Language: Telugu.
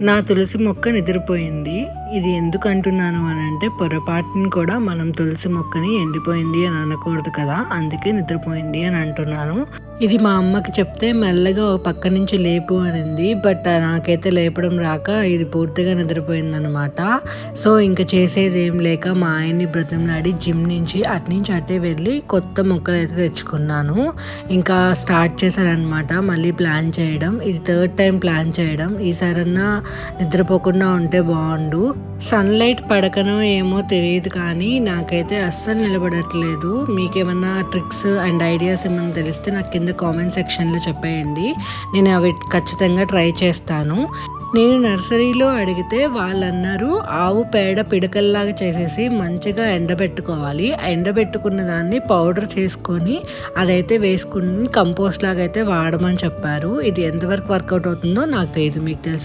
నా తులసి మొక్క నిద్రపోయింది. ఇది ఎందుకు అంటున్నాను అని అంటే పొరపాటుని కూడా మనం తులసి మొక్కని ఎండిపోయింది అని అనకూడదు కదా అందుకే నిద్రపోయింది అని అంటున్నాను. ఇది మా అమ్మకి చెప్తే మెల్లగా ఒక పక్క నుంచి లేపు అనింది బట్ నాకైతే లేపడం రాక ఇది పూర్తిగా నిద్రపోయిందనమాట సో ఇంకా చేసేది ఏం లేక మా ఆయన్ని బ్రతంలాడి జిమ్ నుంచి అటు నుంచి అటే వెళ్ళి కొత్త మొక్కలు అయితే తెచ్చుకున్నాను. ఇంకా స్టార్ట్ చేశానమాట మళ్ళీ ప్లాన్ చేయడం. ఇది థర్డ్ టైం ప్లాన్ చేయడం. ఈసారన్నా నిద్రపోకుండా ఉంటే బాగుండు. సన్లైట్ పడకనో ఏమో తెలియదు కానీ నాకైతే అస్సలు నిలబడట్లేదు. మీకేమన్నా ట్రిక్స్ అండ్ ఐడియాస్ ఏమైనా తెలిస్తే నాకు కింద కామెంట్ సెక్షన్లో చెప్పేయండి. నేను అవి ఖచ్చితంగా ట్రై చేస్తాను. నేను నర్సరీలో అడిగితే వాళ్ళన్నారు ఆవు పేడ పిడకల్లాగా చేసేసి మంచిగా ఎండబెట్టుకోవాలి. ఎండబెట్టుకున్న దాన్ని పౌడర్ చేసుకొని అదైతే వేసుకుని కంపోస్ట్ లాగా అయితే వాడమని చెప్పారు. ఇది ఎంతవరకు వర్కౌట్ అవుతుందో నాకు తెలియదు మీకు తెలుసు.